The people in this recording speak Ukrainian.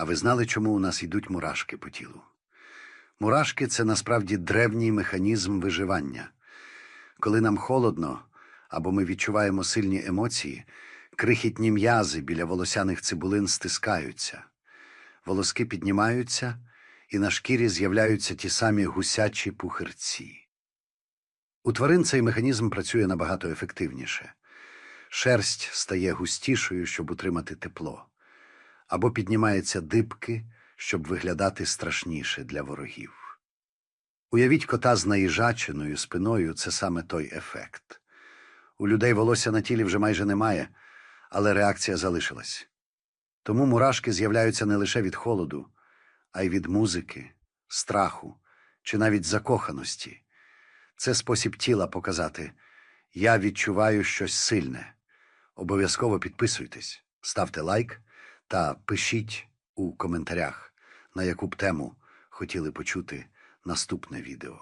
А ви знали, чому у нас йдуть мурашки по тілу? Мурашки це насправді древній механізм виживання. Коли нам холодно або ми відчуваємо сильні емоції, крихітні м'язи біля волосяних цибулин стискаються, волоски піднімаються, і на шкірі з'являються ті самі гусячі пухирці. У тварин цей механізм працює набагато ефективніше. Шерсть стає густішою, щоб утримати тепло, або піднімаються дибки, щоб виглядати страшніше для ворогів. Уявіть кота з наїжаченою спиною це саме той ефект. У людей волосся на тілі вже майже немає, але реакція залишилась. Тому мурашки з'являються не лише від холоду, а й від музики, страху чи навіть закоханості. Це спосіб тіла показати я відчуваю щось сильне. Обов'язково підписуйтесь, ставте лайк та пишіть у коментарях, на яку б тему хотіли почути наступне відео.